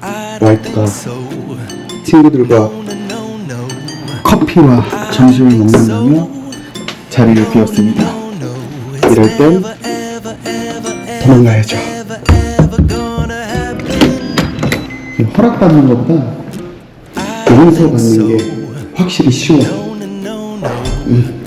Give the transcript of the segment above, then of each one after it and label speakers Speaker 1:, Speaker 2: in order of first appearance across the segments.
Speaker 1: 와이프가 친구들과 커피와 점심을 먹는다며 자리를 비웠습니다. 이럴 땐 도망가야죠. 이 허락받는 것보다 용서받는 게 확실히 쉬워. 음,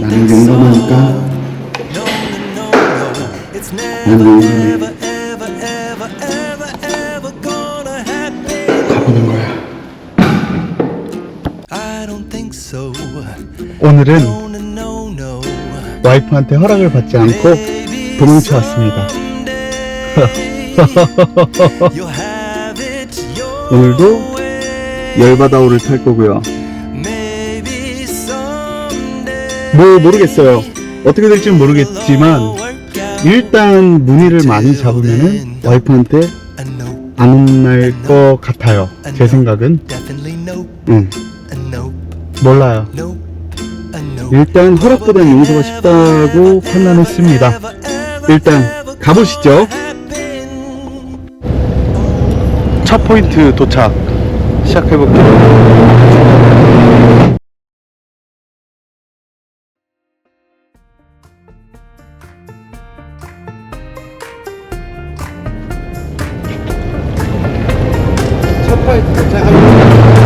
Speaker 1: 나는 용감하니까 난 용감해. 오늘은 와이프한테 허락을 받지 않고 도망쳐 왔습니다. 오늘도 열바다오를 탈 거고요. 뭐 모르겠어요. 어떻게 될지 는 모르겠지만 일단 무늬를 많이 잡으면은 와이프한테 안 혼날 것 같아요. 제 생각은. 응. 몰라요. 일단 허락보다는 용서가 쉽다고 판단했습니다. 일단 가보시죠. 첫 포인트 도착 시작해볼게요. 첫 포인트 도착합니다.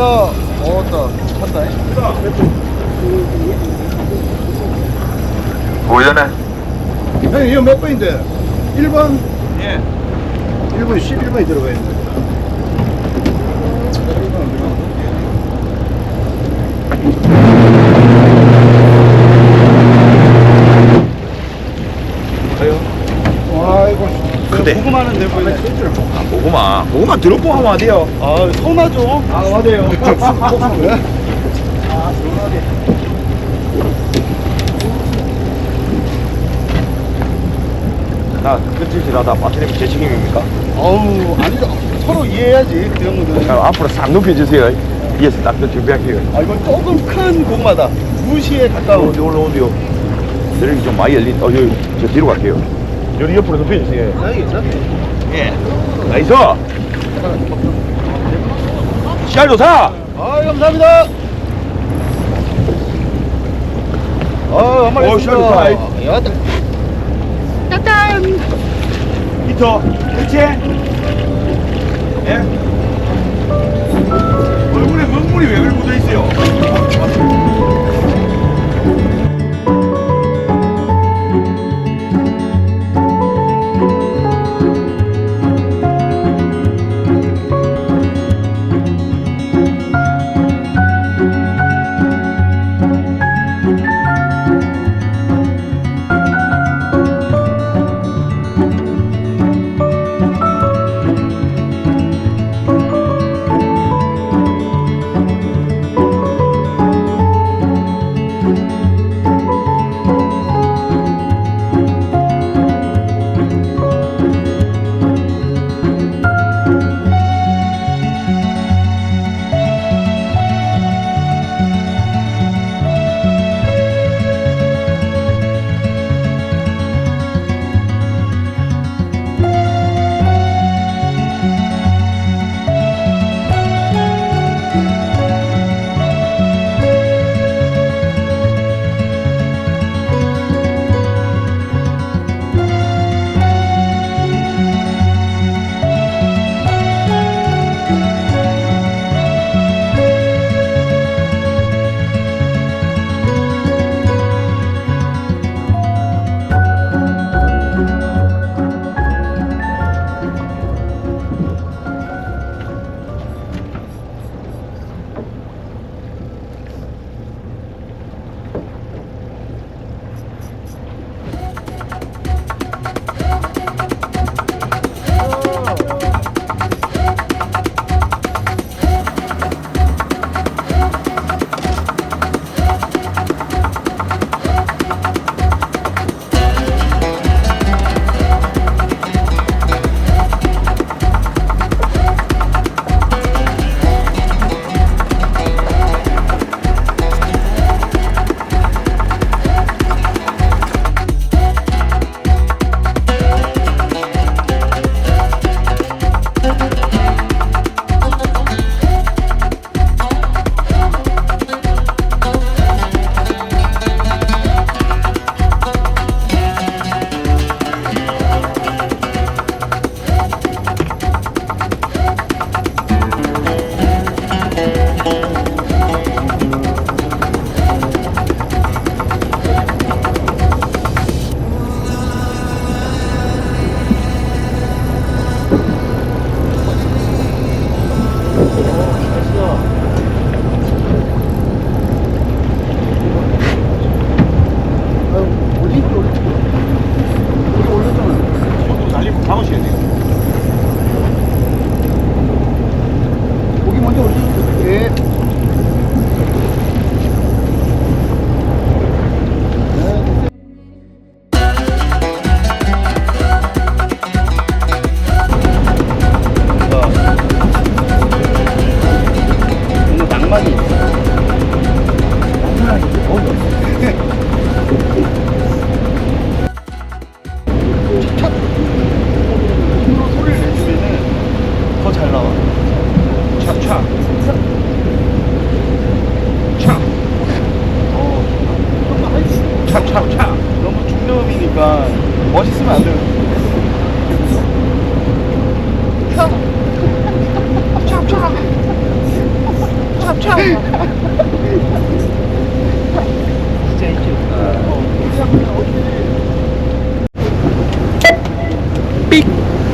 Speaker 2: 어, 나 한다.
Speaker 3: 오전에
Speaker 2: 형님 이거 몇 번인데? 1번?
Speaker 3: 예
Speaker 2: 1번 11번이 들어가 있는데. 아이고.
Speaker 3: 그대.
Speaker 2: 궁금하는데 보이네.
Speaker 3: 아, 고구마 고구마 들었고 하면 안 돼요
Speaker 2: 아, 서운하죠? 아, 맞아요. 왜?
Speaker 3: 나 끝질질하다 빠뜨리면 제 책임입니까?
Speaker 2: 어우, 아니죠. 서로 이해해야지, 그 정도는.
Speaker 3: 그럼 앞으로 싹 높여주세요 위에서 딱그 준비할게요
Speaker 2: 아, 이건 조금 큰 고구마다. 무시에 가까운.
Speaker 3: 어디 올라오는데요 여기 좀 많이 열린 어 여기 저 뒤로 갈게요 여기 옆으로
Speaker 2: 여기 있어?
Speaker 3: 예 나이스 씨알 조사
Speaker 2: 아, 감사합니다. 아, 한 마리
Speaker 3: 어,
Speaker 2: 있습니다.
Speaker 3: 샤르파.
Speaker 2: 여덟.
Speaker 3: 히터 그치? 예? 얼굴에 먹물이 왜 묻어있어요?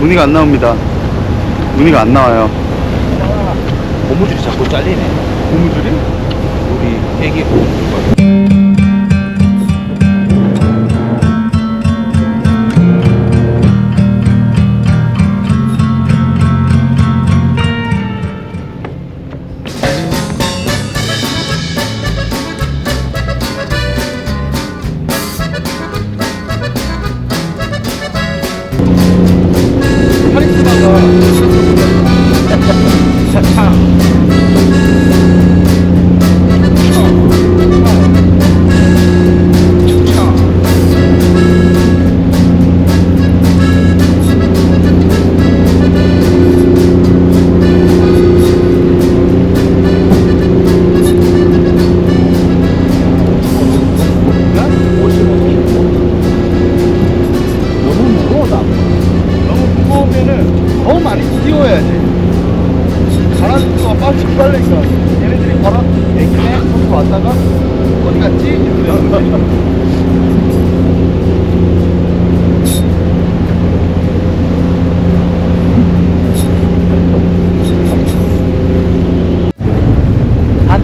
Speaker 2: 문의가 안 나옵니다. 문의가 안 나와요.
Speaker 4: 고무줄이 자꾸 잘리네.
Speaker 2: 고무줄이?
Speaker 4: 우리 애기 고무줄.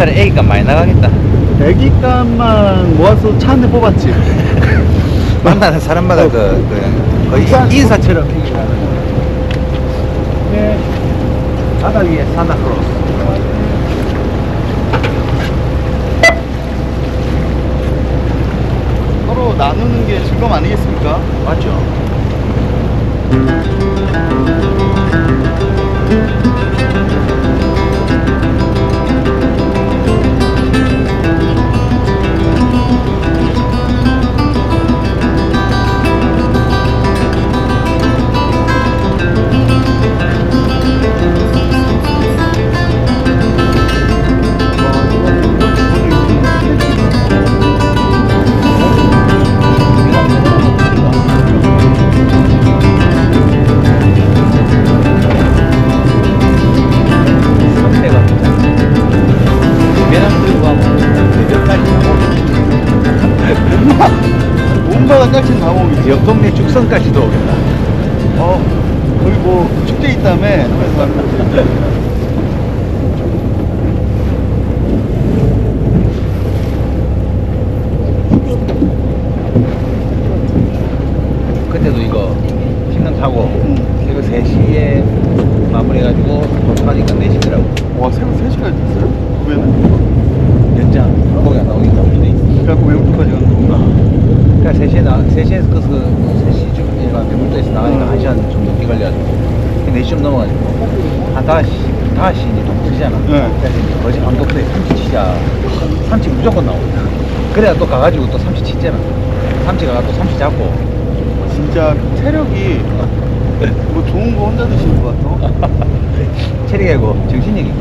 Speaker 2: 차라리
Speaker 4: A값 많이 나가겠다
Speaker 5: 애기감만 모아서 차 한 대 뽑았지.
Speaker 4: 만나는 사람마다 그, 그 거의 인사처럼 네.
Speaker 5: 네.
Speaker 4: 바다 위에 산악으로
Speaker 2: 서로 나누는 게 즐거움 아니겠습니까?
Speaker 4: 맞죠? 5시 이제 동치잖아. 어제 거지 방독소에 삼치 치자. 삼치 무조건 나온다. 그래야 또 가가지고 또 삼치 치잖아. 삼치 가가 또 삼치 잡고.
Speaker 2: 진짜 체력이 뭐 좋은 거 혼자 드시는 것 같아.
Speaker 4: 체력이고 정신력이.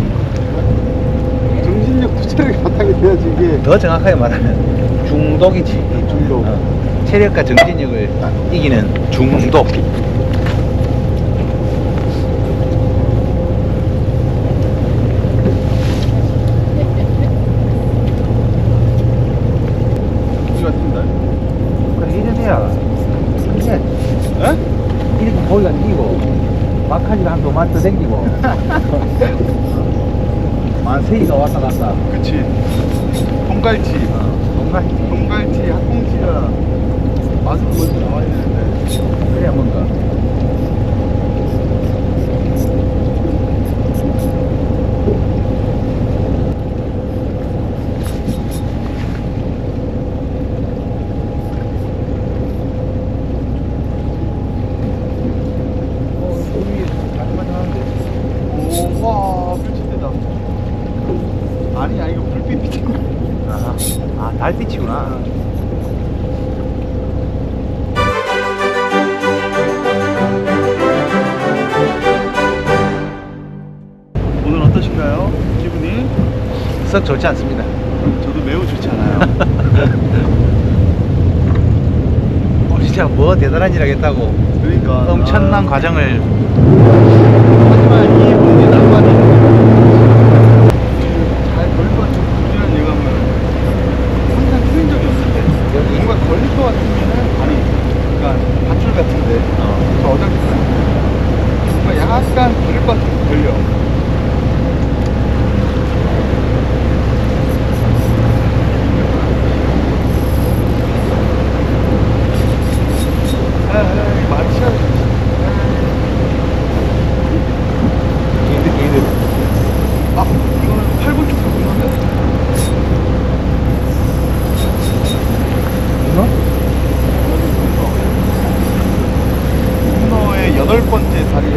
Speaker 2: 정신력도 체력이 바탕이 돼야지 이게.
Speaker 4: 더 정확하게 말하면 중독이지.
Speaker 2: 중독.
Speaker 4: 어. 체력과 정신력을 이기는 중독. 썩 좋지 않습니다
Speaker 2: 저도 매우 좋지 않아요.
Speaker 4: 어, 진짜 뭐 대단한 일 하겠다고
Speaker 2: 그러니까.
Speaker 4: 엄청난
Speaker 2: 아,
Speaker 4: 과정을
Speaker 2: 하지만 이 분이 낭만이 잘 걸릴 것 같은 부지런 예감을 항상 틀린 적이 없을 때
Speaker 4: 여기.
Speaker 2: 뭔가 걸릴 것 같으면은 아니 그러니까 밧줄 같은데
Speaker 4: 어.
Speaker 2: 저 어저께 뭔가 약간 걸릴 것 같으면 걸려 아, 아, 말이 시작이
Speaker 4: 개인들 개인들
Speaker 2: 아, 이거는 8분 쪽 궁금한데?
Speaker 4: 이거?
Speaker 2: 문어의 여덟 번째 다리에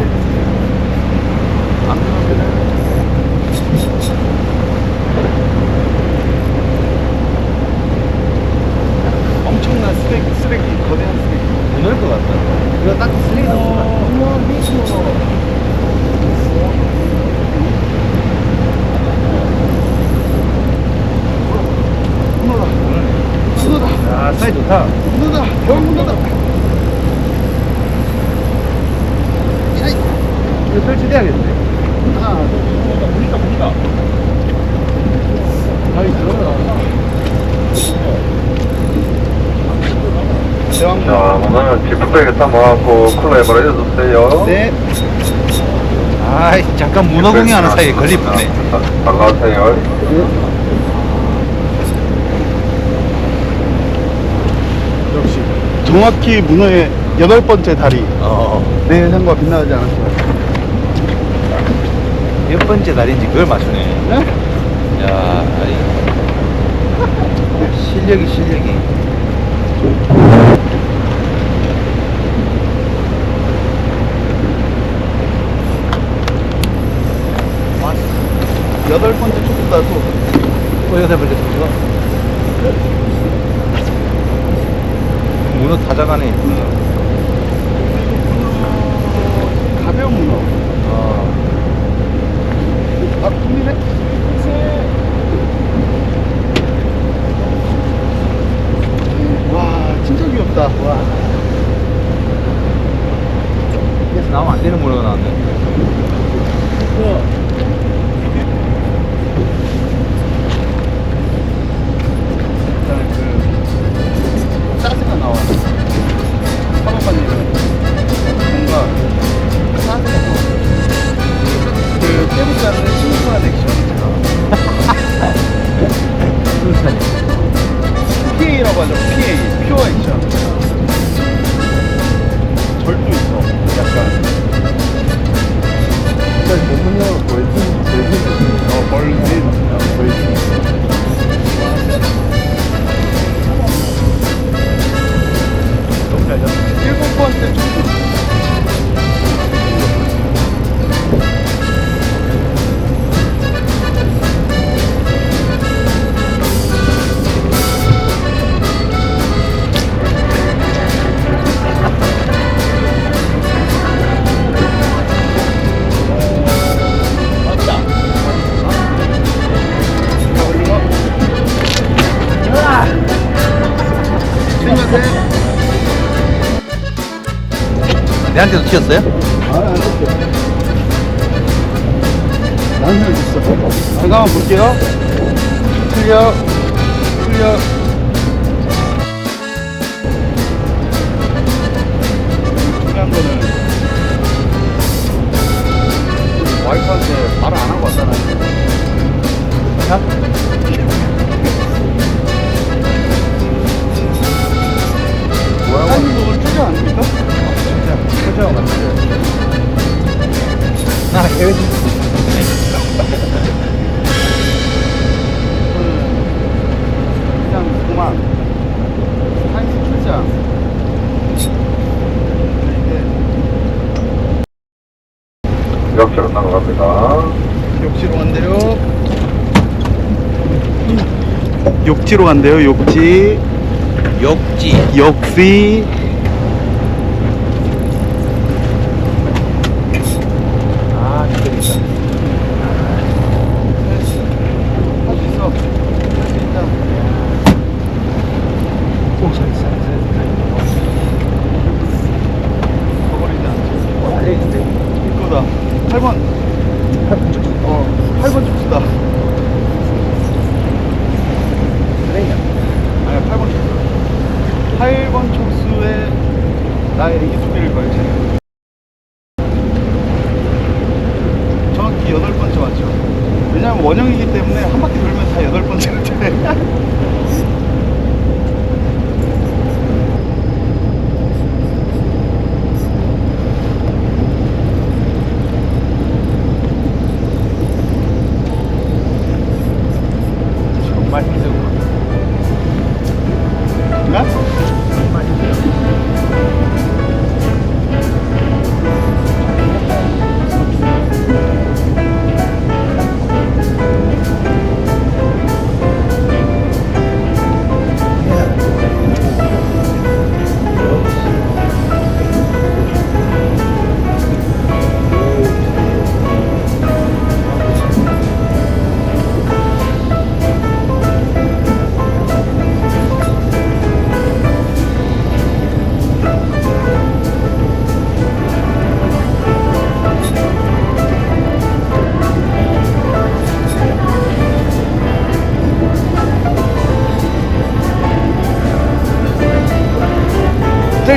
Speaker 2: 안 그러면은 엄청난 쓰레기, 쓰레기, 거대한 쓰레기.
Speaker 4: 무너질 것 같다 이거 딱 쓰레기 넣었구나
Speaker 2: 우와, 미치고. 문어다. 문어다.
Speaker 4: 야 사이 좋다
Speaker 2: 문어다. 형 문어다.
Speaker 4: 이거 설치돼야겠네
Speaker 2: 하나, 둘, 셋.
Speaker 4: 보니까 보니까
Speaker 2: 아이, 들어가. 대왕
Speaker 3: 자, 오늘 지프백에 담아갖고 쿨러에 버려주세요.
Speaker 2: 네.
Speaker 4: 아이 잠깐 문어 공유하는 사이에 걸릴 뻔네
Speaker 3: 반가우세요.
Speaker 2: 역시. 정확히 문어의 여덟 번째 다리.
Speaker 4: 어,
Speaker 2: 내 예상과 빗나가지 않았어요.
Speaker 4: 몇 번째 달인지 그걸 맞추네
Speaker 2: 네?
Speaker 4: 야 아이 실력이 실력이
Speaker 2: 여덟 번째 초보다도
Speaker 4: 어 여섯 번째 선수가 문어 다 잡아네
Speaker 2: 가벼운 문어.
Speaker 4: 어.
Speaker 2: 아, 풀리네? 와, 진짜 귀엽다. 와.
Speaker 4: 그래서 나오면 안 되는 문어가 나왔네
Speaker 2: 일단 나와. 사업한 일은 뭔가 짜스가
Speaker 4: 내한테도 튀었어요?
Speaker 2: 아안 했어 나는 있어. 잠깐만 볼게요. 클리어 클
Speaker 4: 계획
Speaker 2: 그냥 그만 사이트 출장
Speaker 3: 역시로 나갑니다.
Speaker 2: 욕지로 간대요 욕지로 간대요 욕지
Speaker 4: 욕지.
Speaker 2: 욕지
Speaker 4: 아, 기다리다.
Speaker 2: 할 수 있어 할 수 있다
Speaker 4: 오, 잘, 잘, 잘.
Speaker 2: 버거리지 않지
Speaker 4: 달려있는데.
Speaker 2: 이거다. 8번 8번 촉수 어 8번 촉수다
Speaker 4: 트레이너.
Speaker 2: 아니야 8번 촉수 8번 촉수에 나의 애기 두 개를 걸지 정확히 여덟 번째 맞죠 왜냐면 원형이기 때문에 한 바퀴 돌면 다 여덟 번째 같아
Speaker 4: 정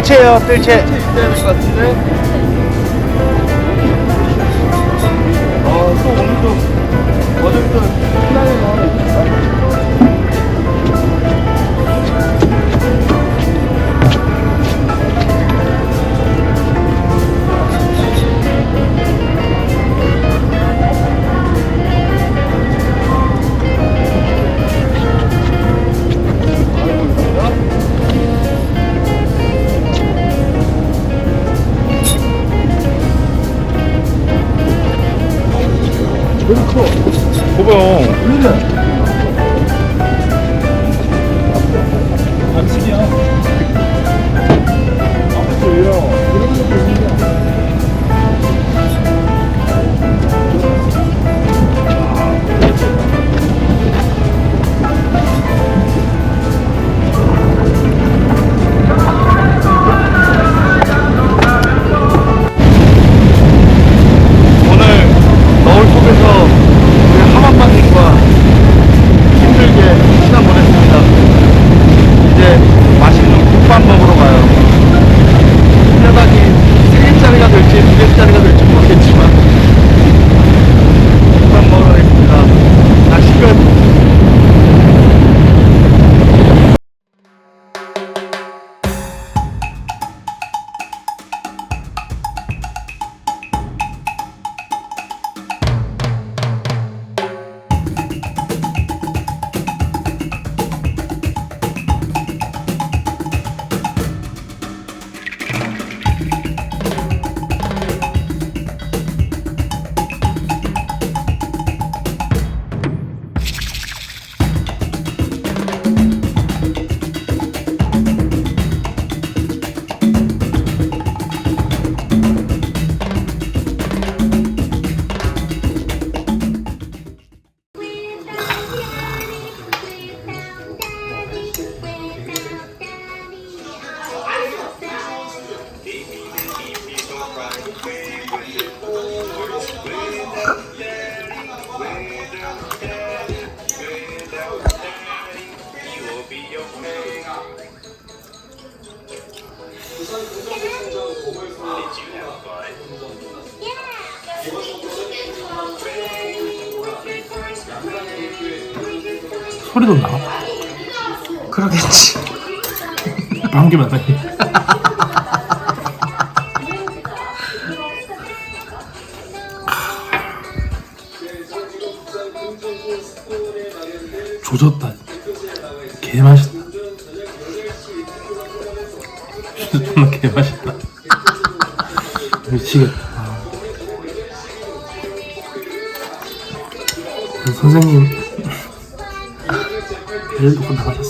Speaker 2: 뜰채요 뜰채. 있어야 될것 같은데 아 또 오늘도 어제부터 너울 속에서 우리 하만
Speaker 6: 그러겠지.
Speaker 7: 방귀만 나니. 조졌다. 개 맛있다. 정말 개 맛있다. 미치겠다. 아. 선생님 내일도 끝나가셨습니다.